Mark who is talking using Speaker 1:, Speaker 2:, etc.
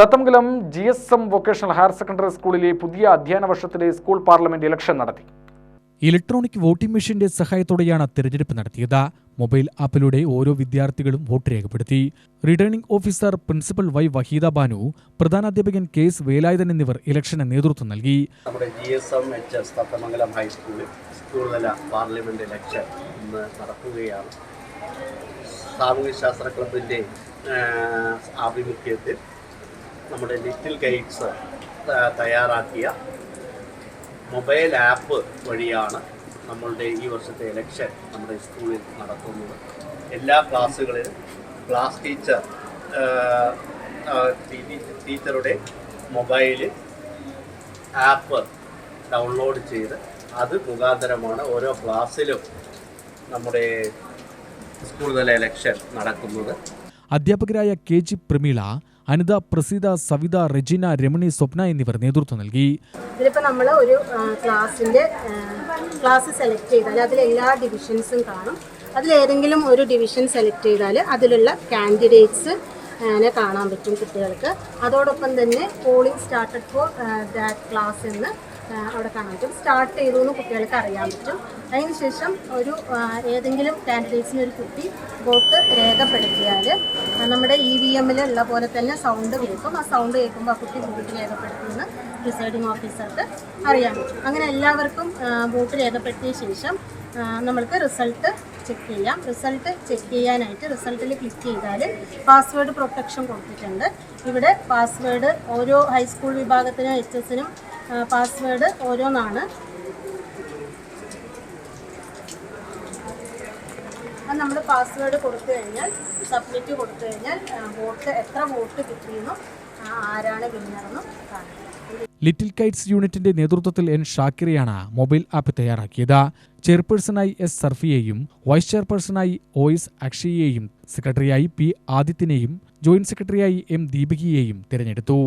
Speaker 1: Thathamangalam G S M vocational higher secondary സ്കൂളിലെ പുതിയ അധ്യയന വർഷത്തിലെ സ്കൂൾ പാർലമെന്റ് ഇലക്ഷൻ നടത്തി.
Speaker 2: ഇലക്ട്രോണിക് വോട്ടിംഗ് മെഷീന്റെ സഹായത്തോടെയാണ് തിരഞ്ഞെടുപ്പ് നടത്തിയത്. മൊബൈൽ ആപ്പിലൂടെ ഓരോ വിദ്യാർത്ഥികളും വോട്ട് രേഖപ്പെടുത്തി. Returning officer principal Y Waheeda Banu പ്രധാനാധ്യാപകൻ K S Velayudhan എന്നിവർ ഇലക്ഷന് നേതൃത്വം നൽകി.
Speaker 3: നമ്മുടെ G S M H S Thathamangalam ഹൈസ്കൂളിൽ സ്കൂൾ തല പാർലമെന്റ് ഇലക്ഷൻ ഇന്ന് നടക്കുകയാണ്. സാമൂഹ്യശാസ്ത്ര ക്ലബിന്റെ ആഭിമുഖ്യത്തിൽ നമ്മുടെ ലിറ്റിൽ ഗൈഡ്സ് തയ്യാറാക്കിയ മൊബൈൽ ആപ്പ് വഴിയാണ് നമ്മളുടെ ഈ വർഷത്തെ ഇലക്ഷൻ നമ്മുടെ സ്കൂളിൽ നടത്തുന്നത് എല്ലാ ക്ലാസ്സുകളിലും ക്ലാസ് ടീച്ചർ ടീച്ചറുടെ മൊബൈലിൽ ആപ്പ് ഡൗൺലോഡ് ചെയ്ത് അത് മുഖാന്തരമാണ് ഓരോ ക്ലാസ്സിലും നമ്മുടെ സ്കൂൾ തല ഇലക്ഷൻ നടക്കുന്നത്.
Speaker 2: അധ്യാപകരായ കെ ജി പ്രമീള അനിത പ്രസീത സവിത റെജിന രമണി സ്വപ്ന എന്നിവർ നേതൃത്വം നൽകി.
Speaker 4: ഇതിലിപ്പോൾ നമ്മൾ ഒരു ക്ലാസിന്റെ ക്ലാസ് സെലക്ട് ചെയ്താൽ അതിൽ എല്ലാ ഡിവിഷൻസും കാണും. അതിലേതെങ്കിലും ഒരു ഡിവിഷൻ സെലക്ട് ചെയ്താൽ അതിലുള്ള കാൻഡിഡേറ്റ്സ് കാണാൻ പറ്റും കുട്ടികൾക്ക്. അതോടൊപ്പം തന്നെ polling started for that class എന്ന് അവിടെ കാണാൻ പറ്റും. സ്റ്റാർട്ട് ചെയ്തു എന്ന് കുട്ടികൾക്ക് അറിയാൻ പറ്റും. അതിനുശേഷം ഒരു ഏതെങ്കിലും കാൻഡിഡേറ്റ്സിന് ഒരു കുട്ടി വോട്ട് രേഖപ്പെടുത്തിയാൽ നമ്മുടെ ഇ വി എമ്മിലുള്ള പോലെ തന്നെ സൗണ്ട് കേൾക്കും. ആ സൗണ്ട് കേൾക്കുമ്പോൾ ആ കുട്ടി വോട്ട് രേഖപ്പെടുത്തുമെന്ന് പ്രിസൈഡിംഗ് ഓഫീസർക്ക് അറിയാൻ പറ്റും. അങ്ങനെ എല്ലാവർക്കും വോട്ട് രേഖപ്പെടുത്തിയ ശേഷം നമ്മൾക്ക് റിസൾട്ട് ചെക്ക് ചെയ്യാം. റിസൾട്ട് ചെക്ക് ചെയ്യാനായിട്ട് റിസൾട്ടിൽ ക്ലിക്ക് ചെയ്താൽ പാസ്വേഡ് പ്രൊട്ടക്ഷൻ കൊടുത്തിട്ടുണ്ട്. ഇവിടെ പാസ്വേഡ് ഓരോ ഹൈസ്കൂൾ വിഭാഗത്തിനും എച്ച് എസിനും പാസ്വേഡ് ഓരോന്നാണ്. അത് നമ്മൾ പാസ്വേഡ് കൊടുത്തു കഴിഞ്ഞാൽ സബ്മിറ്റ് കൊടുത്തു കഴിഞ്ഞാൽ വോട്ട് എത്ര വോട്ട് കിട്ടിയെന്നും
Speaker 2: ലിറ്റിൽ കൈറ്റ്സ് യൂണിറ്റിന്റെ നേതൃത്വത്തിൽ എൻ ഷാക്കിറയാണ് മൊബൈൽ ആപ്പ് തയ്യാറാക്കിയത്. ചെയർപേഴ്സണായി എസ് സർഫിയെയും വൈസ് ചെയർപേഴ്സണായി ഒ എസ് അക്ഷയെയും സെക്രട്ടറിയായി പി ആദിത്യനെയും ജോയിന്റ് സെക്രട്ടറിയായി എം ദീപികയെയും തിരഞ്ഞെടുത്തു.